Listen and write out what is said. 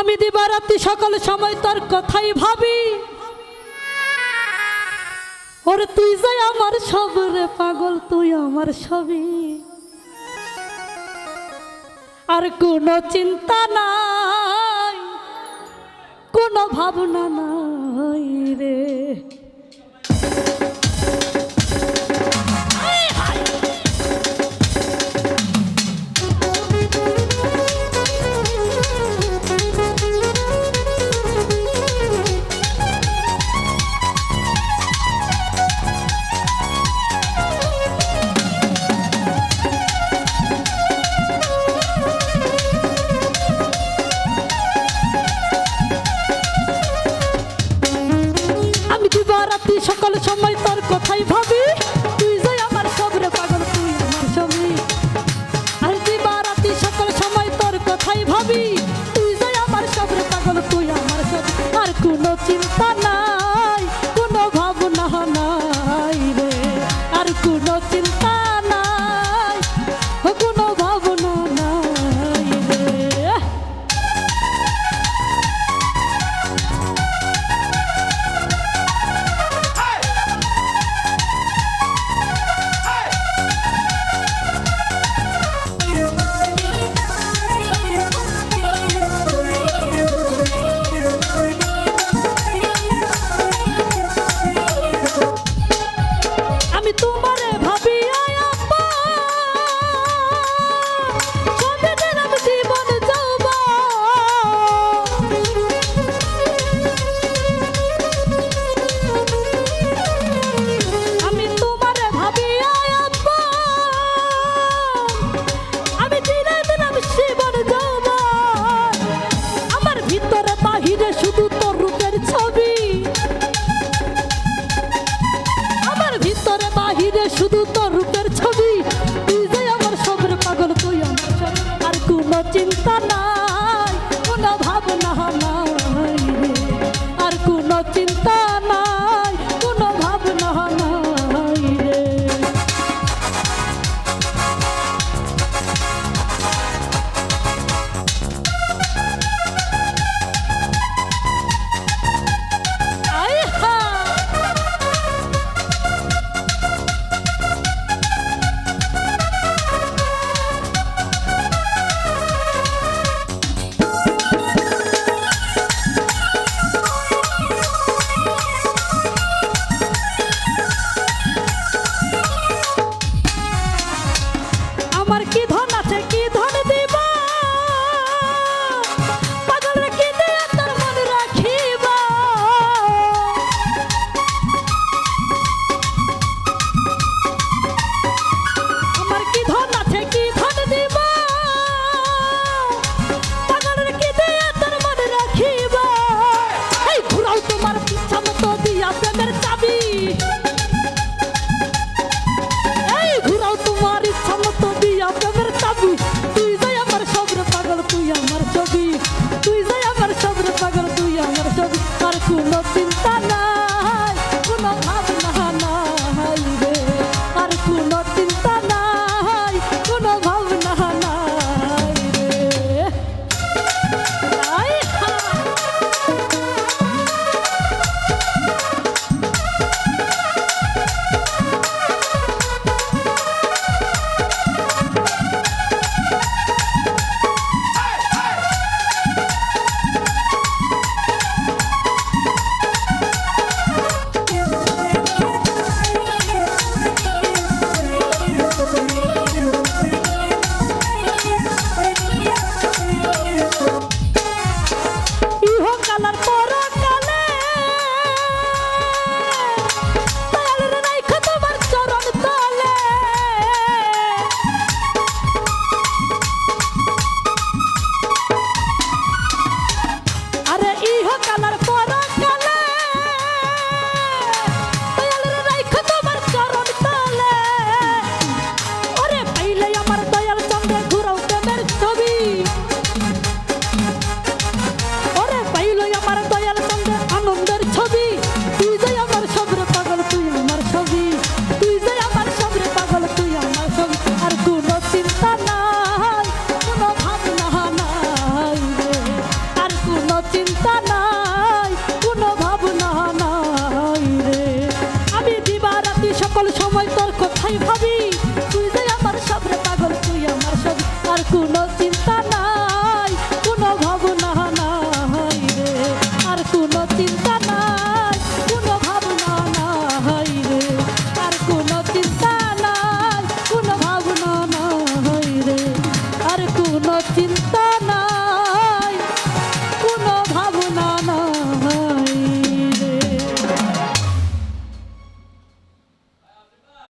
আমি দিবারাত্রি সকল সময় তোর কথাই ভাবি। ওরে তুই যাই আমার সব রে পাগল, তুই আমার সবই। আর কোনো চিন্তা নাই, কোনো ভাবনা নাই রে। চিন্তা নাই